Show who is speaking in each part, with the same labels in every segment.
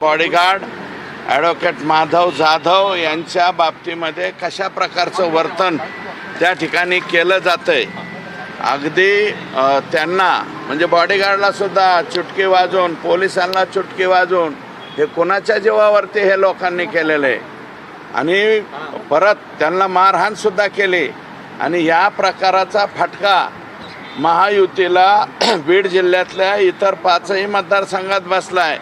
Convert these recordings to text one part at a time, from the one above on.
Speaker 1: Bodyguard advocate Madhav Jadhav यांच्या बाबतीमध्ये कशा प्रकारचं वर्तन त्या ठिकाणी केलं जातंय? अगदी त्यांना म्हणजे बॉडीगार्डला सुद्धा चुटकी वाजवून पोलिसांना चुटकी वाजवून हे कोणाच्या जीवावरती हे लोकांनी केलेलं आहे आणि परत त्यांना मारहाण सुद्धा केली. आणि या प्रकाराचा फटका महायुतीला बीड जिल्ह्यातल्या इतर पाचही मतदारसंघात बसला आहे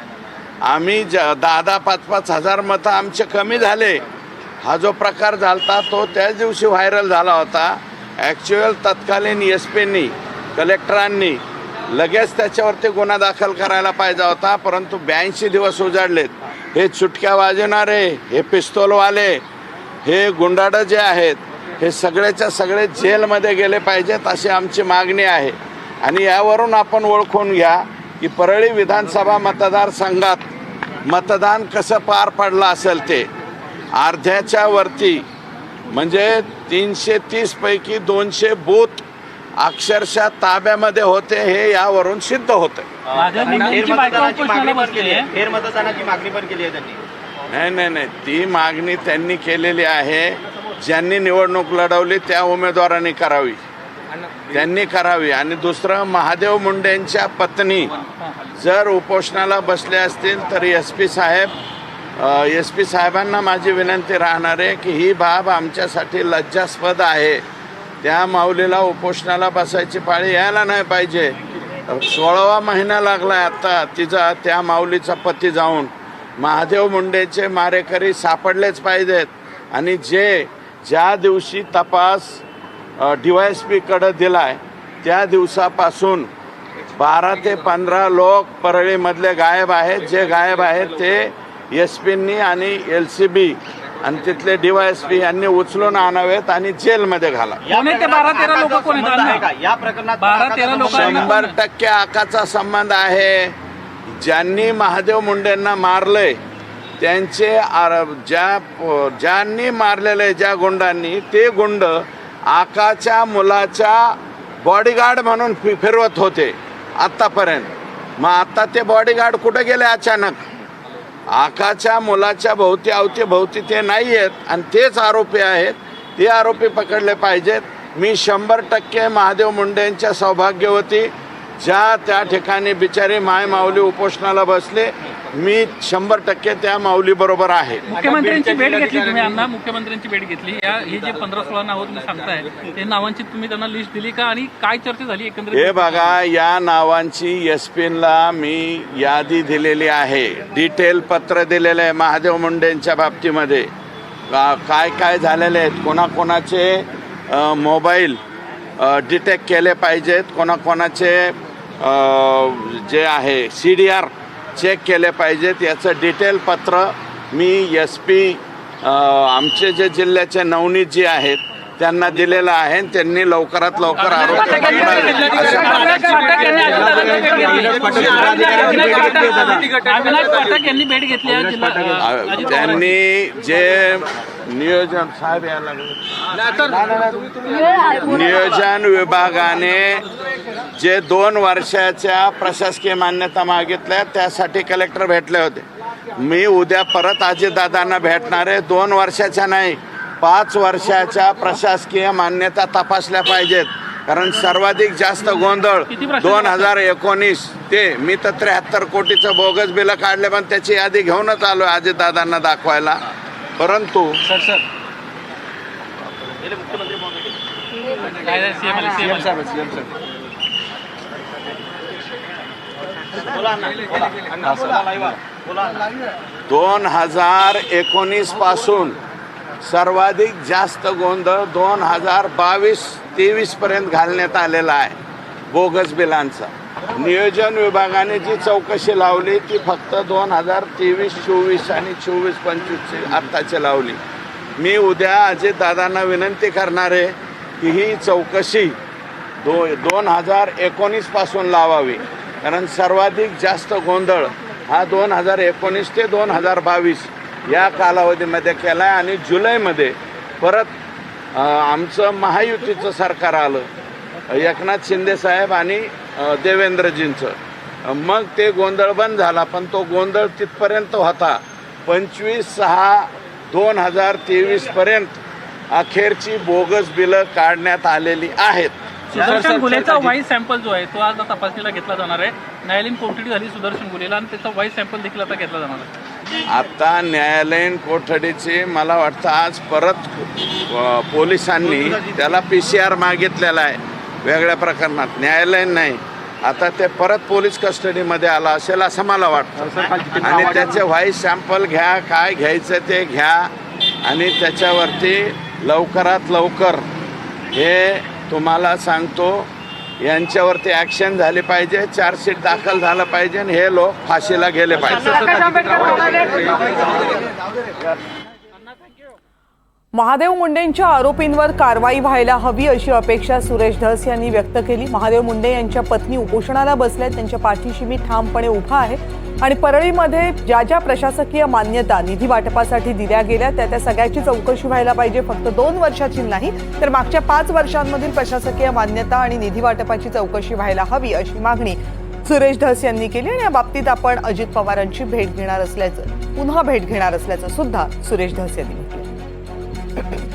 Speaker 1: आम्ही ज दहा दहा पाच पाच हजार मतं आमचे कमी झाले. हा जो प्रकार झालता तो त्याच दिवशी व्हायरल झाला होता. ॲक्च्युअल तत्कालीन एस पीनी कलेक्टरांनी लगेच त्याच्यावरती गुन्हा दाखल करायला पाहिजे होता परंतु ब्याऐंशी दिवस उजाडलेत. हे चुटक्या वाजवणारे हे पिस्तोलवाले हे गुंडाडं जे आहेत हे सगळेच्या सगळे जेलमध्ये गेले पाहिजेत अशी आमची मागणी आहे. आणि यावरून आपण ओळखून घ्या की परळी विधानसभा मतदारसंघात मतदान कसं पार पडलं असेल ते अर्ध्याच्या वरती म्हणजे तीनशे तीसपैकी दोनशे बूथ अक्षरशः ताब्यामध्ये होते हे यावरून सिद्ध होतं नाही नाही नाही. ती मागणी त्यांनी केलेली आहे. ज्यांनी निवडणूक लढवली त्या उमेदवारांनी करावी. त्यांनी करावी. आणि दुसरं महादेव मुंडेंच्या पत्नी. जर उपोषणाला बसले असतील तर S P Saheb S P साहेबांना माझी विनंती राहणार आहे की ही बाब आमच्यासाठी लज्जास्पद आहे. त्या माऊलीला उपोषणाला बसायची पाळी यायला नाही पाहिजे. सोळावा महिना लागला आत्ता तिचा त्या माऊलीचा पती जाऊन. महादेव मुंडेचे मारेकरी सापडलेच पाहिजेत. आणि जे ज्या दिवशी तपास डी वाय एस पीकडं दिला आहे त्या दिवसापासून बारा ते पंधरा लोक परळीमधले गायब आहेत. जे गायब आहेत ते एस पींनी आणि एल सी बी आणि तिथले डी वाय एस पी यांनी उचलून आणावेत आणि जेलमध्ये घाला? शंभर टक्के आकाचा संबंध आहे. ज्यांनी महादेव मुंडेंना मारलंय त्यांचे आर- ज्या ज्यांनी मारलेले ज्या गुंडांनी ते गुंड आकाच्या मुलाच्या बॉडीगार्ड म्हणून फि- फिरवत होते आत्तापर्यंत. मग आत्ता ते बॉडीगार्ड कुठं गेले अचानक? आकाच्या मुलाच्या भोवती अवतीभोवती ते नाही आहेत आणि तेच आरोपी आहेत. ते आरोपी पकडले पाहिजेत. मी शंभर टक्के महादेव मुंडेंच्या सौभाग्यवती ज्या त्या ठिकाणी बिचारी माय माऊली उपोषणाला बसले मी शंभर टक्के त्या माऊलीबरोबर आहे.
Speaker 2: मुख्यमंत्र्यांची भेट घेतली तुम्ही अण्णा. मुख्यमंत्र्यांची भेट घेतली. या हे जे पंधरा सोळा नावं तुम्ही सांगताय ते नावांची तुम्ही त्यांना लिस्ट दिली का? आणि काय चर्चा झाली
Speaker 1: हे
Speaker 2: एकंदरीत
Speaker 1: बघा या नावांची एस पीला मी यादी दिलेली आहे. डिटेल पत्र दिलेलं आहे महादेव मुंडेंच्या बाबतीमध्ये. का- काय काय झालेले आहेत? कोणाकोणाचे मोबाईल डिटेक्ट केले पाहिजेत? कोणाकोणाचे जे आहे सी डी आर चेक केले पाहिजेत याचं डिटेल पत्र मी एस पी आमचे जे जिल्ह्याचे नवनीत जी आहेत त्यांना दिलेलं आहे आणि त्यांनी लवकरात लवकर आरोग्य
Speaker 2: अविनाश पाठक यांनी भेट घेतली आहे जिल्हा
Speaker 1: आ- त्यांनी जे नियोजन साहेब यायला लागले. नियोजन विभागाने जे दोन वर्षाच्या प्रशासकीय मान्यता मागितल्या त्यासाठी कलेक्टर भेटले होते. मी उद्या परत अजितदादांना भेटणार आहे. दोन वर्षाच्या नाही पाच वर्षाच्या प्रशासकीय मान्यता तपासल्या पाहिजेत. कारण सर्वाधिक जास्त गोंधळ दोन हजार एकोणीस ते मी तर त्र्याहत्तर कोटीचं बोगस बिलं काढले पण त्याची यादी घेऊनच आलो अजितदादांना दाखवायला. परंतु
Speaker 2: सर सर.
Speaker 1: दोन हजार एकोणीसपासून सर्वाधिक जास्त गोंधळ दोन हजार बावीस तेवीस पर्यंत घालण्यात आलेला आहे. बोगस बिलांचा. नियोजन विभागाने जी चौकशी लावली ती फक्त दोन हजार तेवीस चोवीस आणि चोवीस पंचवीसची आत्ताची लावली. मी उद्या अजितदादांना विनंती करणार आहे की ही चौकशी दो दोन हजार एकोणीसपासून लावावी. कारण सर्वाधिक जास्त गोंधळ हा दोन हजार एकोणीस ते दोन हजार बावीस या कालावधीमध्ये केला आहे आणि जुलैमध्ये परत आमचं महायुतीचं सरकार आलं. एकनाथ शिंदे साहेब आणि देवेंद्रजींचं. मग ते गोंधळ बंद झाला पण तो गोंधळ तिथपर्यंत होता. पंचवीस सहा दोन हजार तेवीसपर्यंत अखेरची बोगस बिलं काढण्यात आलेली आहेत.
Speaker 2: सुदर्शन गुलेचा व्हाईस सॅम्पल जो आहे तो आज तपासणीला घेतला जाणार आहे. न्यायालयीन कोठडी झाली सुदर्शन गुलेला आणि त्याचा व्हाईस सॅम्पल देखील आता घेतला जाणार आहे.
Speaker 1: आता न्यायालयीन कोठडीची मला वाटतं आज परत पोलिसांनी त्याला पी सी आर मागितलेला आहे. वेगळ्या प्रकरणात. न्यायालयीन नाही. आता ते परत पोलीस कस्टडीमध्ये आला असेल असं मला वाटतं. आणि त्याचे व्हाईस सॅम्पल घ्या काय घ्यायचं ते घ्या. आणि त्याच्यावरती लवकरात लवकर हे तुम्हाला सांगतो यांच्यावरती ॲक्शन झाली पाहिजे चार्जशीट दाखल झालं पाहिजे आणि हे लोक फाशीला गेले पाहिजे.
Speaker 3: महादेव मुंडेंच्या आरोपींवर कारवाई व्हायला हवी अशी अपेक्षा सुरेश धस यांनी व्यक्त केली. महादेव मुंडे यांच्या पत्नी उपोषणाला बसल्या त्यांच्या पाठीशी मी ठामपणे उभा आहे. आणि परळीमध्ये ज्या ज्या प्रशासकीय मान्यता निधी वाटपासाठी दिल्या गेल्या त्या त्या सगळ्याची चौकशी व्हायला पाहिजे. फक्त दोन वर्षाची नाही तर मागच्या पाच वर्षांमधील प्रशासकीय मान्यता आणि निधी वाटपाची चौकशी व्हायला हवी अशी मागणी सुरेश धस यांनी केली. आणि या बाबतीत आपण अजित पवारांची भेट घेणार असल्याचं पुन्हा भेट घेणार असल्याचं सुद्धा सुरेश धस यांनी Thank you.